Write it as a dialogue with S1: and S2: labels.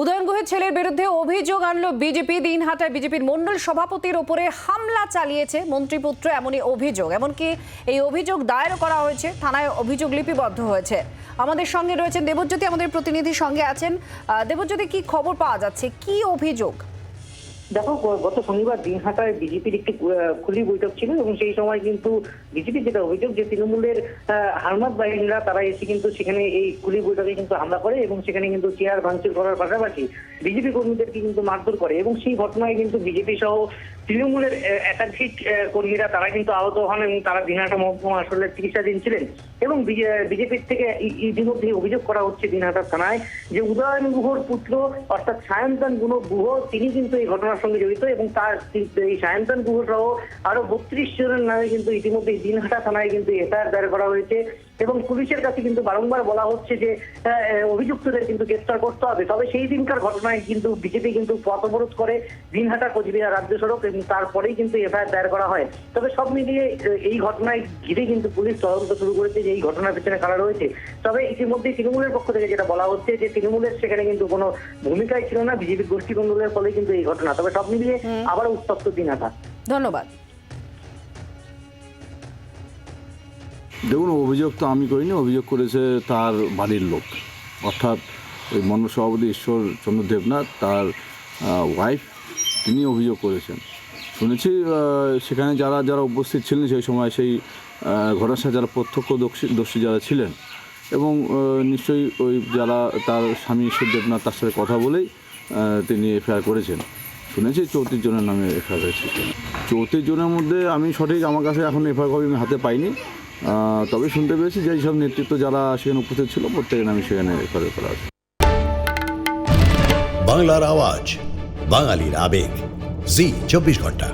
S1: উদয়ন গুহের ছেলের বিরুদ্ধে অভিযোগ আনল বিজেপি। দিনহাটায় বিজেপির মণ্ডল সভাপতির ওপরে হামলা চালিয়েছে মন্ত্রীপুত্র এমনই অভিযোগ। এমনকি এই অভিযোগ দায়েরও করা হয়েছে, থানায় অভিযোগ লিপিবদ্ধ হয়েছে। আমাদের সঙ্গে রয়েছেন দেবজ্যোতি, আমাদের প্রতিনিধির সঙ্গে আছেন। দেবজ্যোতি, কি খবর পাওয়া যাচ্ছে? কি অভিযোগ?
S2: দেখো গত শনিবার দিনহাটায় বিজেপির একটি খুলি বৈঠক ছিল এবং সেই সময় কিন্তু বিজেপির যেটা অভিযোগ যে তৃণমূলের হারমাত বাহিনীরা, তারা এসে কিন্তু সেখানে এই খুলি বৈঠকে কিন্তু হামলা করে এবং সেখানে কিন্তু চেয়ার ভাঙচুর করার পাশাপাশি বিজেপি কর্মীদেরকে কিন্তু মারধর করে এবং সেই ঘটনায় কিন্তু বিজেপি সহ তৃণমূলের একাধিক কর্মীরা তারা কিন্তু আহত হন এবং তারা দিনহাটা মহকুমা আসলে চিকিৎসাধীন ছিলেন এবং বিজেপির থেকে ইতিমধ্যে অভিযোগ করা হচ্ছে দিনহাটা থানায় যে উদয়ন গুহর পুত্র অর্থাৎ সায়ন্তন গুহ গুহ, তিনি কিন্তু এই ঘটনার সঙ্গে জড়িত এবং তার এই সায়ন্তন গুহ সহ আরও বত্রিশ জনের নামে কিন্তু ইতিমধ্যে দিনহাটা থানায় কিন্তু এফআইআর দায়ের করা হয়েছে। এবং পুলিশের কাছে কিন্তু বারংবার বলা হচ্ছে যে অভিযুক্তদের কিন্তু গ্রেফতার করতে হবে। তবে সেই দিনকার ঘটনায় কিন্তু বিজেপি কিন্তু পথ অবরোধ করে দিনহাটা কোচবিহার রাজ্য সড়ক এবং তারপরেই কিন্তু এফআইআর দায়ের করা হয়। তবে সব মিলিয়ে এই ঘটনায় ঘিরে কিন্তু পুলিশ তদন্ত শুরু করেছে যে এই ঘটনার পেছনে কারা রয়েছে। তবে ইতিমধ্যে তৃণমূলের পক্ষ থেকে যেটা বলা হচ্ছে যে তৃণমূলের সেখানে কিন্তু কোনো ভূমিকাই ছিল না বিজেপি গোষ্ঠী কন্দলের ফলে কিন্তু এই ঘটনা। তবে সব মিলিয়ে আবার উত্তপ্ত দিনহাটা।
S1: ধন্যবাদ।
S3: দেখুন, অভিযোগ তো আমি করিনি, অভিযোগ করেছে তার বাড়ির লোক। অর্থাৎ ওই মন্ডল সভাপতি ঈশ্বর চন্দ্র দেবনাথ, তার ওয়াইফ তিনি অভিযোগ করেছেন। শুনেছি সেখানে যারা যারা উপস্থিত ছিলেন সেই সময় সেই ঘটনার সাথে যারা প্রত্যক্ষদর্শী, দর্শী যারা ছিলেন এবং নিশ্চয়ই ওই যারা তার স্বামী ঈশ্বর দেবনাথ তার সাথে কথা বলেই তিনি এফআইআর করেছেন। শুনেছি চৌত্রিশ জনের নামে এফআইআর হয়েছে। চৌত্রিশ জনের মধ্যে আমি সঠিক আমার কাছে এখন এফআইআর কপি আমি হাতে পাইনি। তবে শুনতে পেয়েছি যে সব নেতৃত্ব যারা সেখানে উপস্থিত ছিল, প্রত্যেকের নামে সেখানে করে করা
S4: বাংলার আওয়াজ, বাঙালির আবেগ। জি, চব্বিশ ঘণ্টা।